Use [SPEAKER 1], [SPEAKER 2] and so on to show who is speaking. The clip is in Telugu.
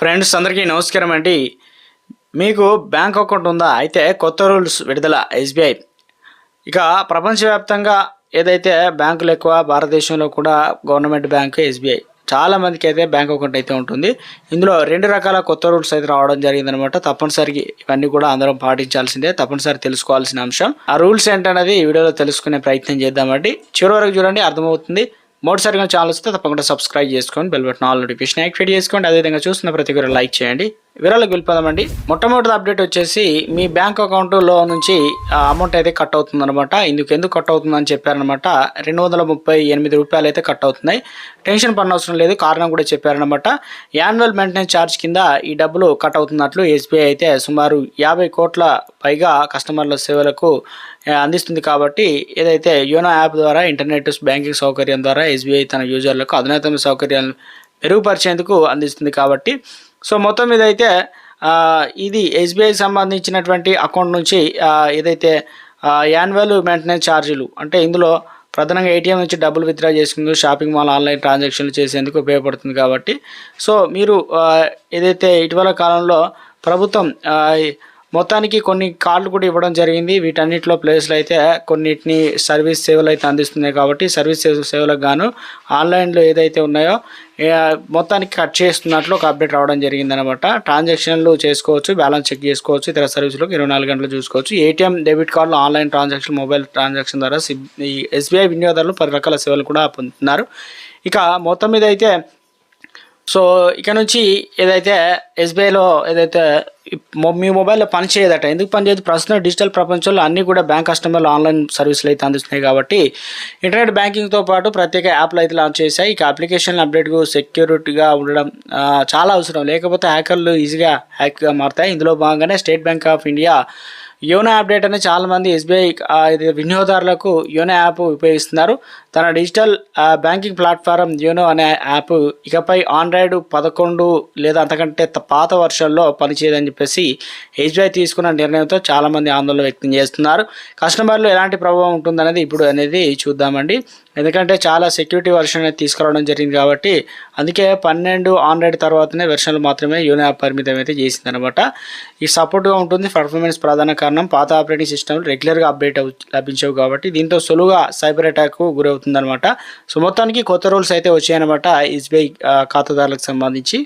[SPEAKER 1] ఫ్రెండ్స్ అందరికీ నమస్కారం అండి. మీకు బ్యాంక్ అకౌంట్ ఉందా? అయితే కొత్త రూల్స్ విడుదల ఎస్బీఐ. ఇక ప్రపంచవ్యాప్తంగా ఏదైతే బ్యాంకులు ఎక్కువ భారతదేశంలో కూడా గవర్నమెంట్ బ్యాంక్ ఎస్బీఐ. చాలా మందికి అయితే బ్యాంక్ అకౌంట్ అయితే ఉంటుంది. ఇందులో రెండు రకాల కొత్త రూల్స్ అయితే రావడం జరిగిందనమాట తప్పనిసరిగా ఇవన్నీ కూడా అందరం పాటించాల్సిందే. తప్పనిసరి తెలుసుకోవాల్సిన అంశం. ఆ రూల్స్ ఏంటనేది ఈ వీడియోలో తెలుసుకునే ప్రయత్నం చేద్దామండి. చివరి వరకు చూడండి అర్థమవుతుంది. మొదటిసారిగా ఛానల్ వస్తే తప్పకుండా సబ్స్క్రైబ్ చేసుకోండి bell button all notification activate చేసుకోండి. అదేవిధంగా చూస్తున్న ప్రతి ఒక్కరు లైక్ చేయండి. వివరాలకు వెళ్ళిపోదామండి. మొట్టమొదటి అప్డేట్ వచ్చేసి మీ బ్యాంక్ అకౌంట్లో నుంచి అమౌంట్ అయితే కట్ అవుతుంది అనమాట ఇందుకు ఎందుకు కట్ అవుతుందని చెప్పారనమాట రెండు వందల ముప్పై ఎనిమిది రూపాయలు అయితే కట్ అవుతున్నాయి. టెన్షన్ పడనవసరం లేదు కారణం కూడా చెప్పారనమాట యాన్యువల్ మెయింటెనెన్స్ ఛార్జ్ కింద ఈ డబ్బులు కట్ అవుతున్నట్లు ఎస్బీఐ అయితే సుమారు యాభై కోట్ల పైగా కస్టమర్ల సేవలకు అందిస్తుంది కాబట్టి ఏదైతే యోనో యాప్ ద్వారా ఇంటర్నెట్ బ్యాంకింగ్ సౌకర్యం ద్వారా ఎస్బీఐ తన యూజర్లకు అధునాతన సౌకర్యాలను మెరుగుపరిచేందుకు అందిస్తుంది కాబట్టి సో మొత్తం మీద అయితే ఇది ఎస్బీఐ సంబంధించినటువంటి అకౌంట్ నుంచి ఏదైతే యాన్యువల్ మెయింటెనెన్స్ ఛార్జీలు అంటే ఇందులో ప్రధానంగా ఏటీఎం నుంచి డబ్బులు విత్డ్రా చేసుకుందుకు షాపింగ్ మాల్ ఆన్లైన్ ట్రాన్సాక్షన్లు చేసేందుకు ఉపయోగపడుతుంది కాబట్టి. సో మీరు ఏదైతే ఇటీవల కాలంలో ప్రభుత్వం మొత్తానికి కొన్ని కార్లు కూడా ఇవ్వడం జరిగింది. వీటన్నిటిలో ప్లేస్లు అయితే కొన్నిటిని సర్వీస్ సేవలు అయితే అందిస్తున్నాయి కాబట్టి సర్వీస్ సేవలకు గాను ఆన్లైన్లో ఏదైతే ఉన్నాయో మొత్తానికి కట్ చేస్తున్నట్లు ఒక అప్డేట్ రావడం జరిగింది అనమాట ట్రాన్సాక్షన్లు చేసుకోవచ్చు బ్యాలెన్స్ చెక్ చేసుకోవచ్చు ఇతర సర్వీసులకు ఇరవై నాలుగు గంటలు చూసుకోవచ్చు. ఏటీఎం డెబిట్ కార్డులు ఆన్లైన్ ట్రాన్సాక్షన్ మొబైల్ ట్రాన్సాక్షన్ ద్వారా ఈ ఎస్బీఐ వినియోగదారులు పది రకాల సేవలు కూడా పొందుతున్నారు. ఇక మొత్తం మీద అయితే సో ఇక నుంచి ఏదైతే ఎస్బీఐలో ఏదైతే మీ మొబైల్లో పని చేయదట ఎందుకు పని చేయదు? ప్రస్తుతం డిజిటల్ ప్రపంచంలో అన్నీ కూడా బ్యాంక్ కస్టమర్లు ఆన్లైన్ సర్వీసులు అయితే అందిస్తున్నాయి కాబట్టి ఇంటర్నెట్ బ్యాంకింగ్తో పాటు ప్రత్యేక యాప్లు అయితే లాంచ్ చేశాయి. ఇక అప్లికేషన్ అప్డేట్కు సెక్యూరిటీగా ఉండడం చాలా అవసరం. లేకపోతే హ్యాకర్లు ఈజీగా హ్యాక్గా మారుతాయి. ఇందులో భాగంగానే State Bank of India YONO update అనేది చాలామంది ఎస్బీఐ వినియోగదారులకు యోనో యాప్ ఉపయోగిస్తున్నారు. తన డిజిటల్ బ్యాంకింగ్ ప్లాట్ఫారం యోనో అనే యాప్ ఇకపై ఆండ్రాయిడ్ పదకొండు లేదా అంతకంటే పాత వర్షన్లో పనిచేయదని చెప్పేసి ఎస్బీఐ తీసుకున్న నిర్ణయంతో చాలామంది ఆందోళన వ్యక్తం చేస్తున్నారు. కస్టమర్లు ఎలాంటి ప్రభావం ఉంటుందనేది ఇప్పుడు అనేది చూద్దామండి. ఎందుకంటే చాలా సెక్యూరిటీ వెర్షన్ అనేది తీసుకురావడం జరిగింది కాబట్టి అందుకే పన్నెండు ఆండ్రాయిడ్ తర్వాతనే వెర్షన్లు మాత్రమే యూనో యాప్ పరిమితం అయితే చేసిందనమాట. ఈ సపోర్ట్గా ఉంటుంది పర్ఫార్మెన్స్ ప్రధాన కారణం పాత ఆపరేటింగ్ సిస్టమ్ రెగ్యులర్గా అప్డేట్ అవు లభించవు కాబట్టి దీంతో సులువుగా సైబర్ అటాక్ గురవుతుందనమాట. సో మొత్తానికి కొత్త రూల్స్ అయితే వచ్చాయన్నమాట ఎస్బీఐ ఖాతాదారులకు సంబంధించి.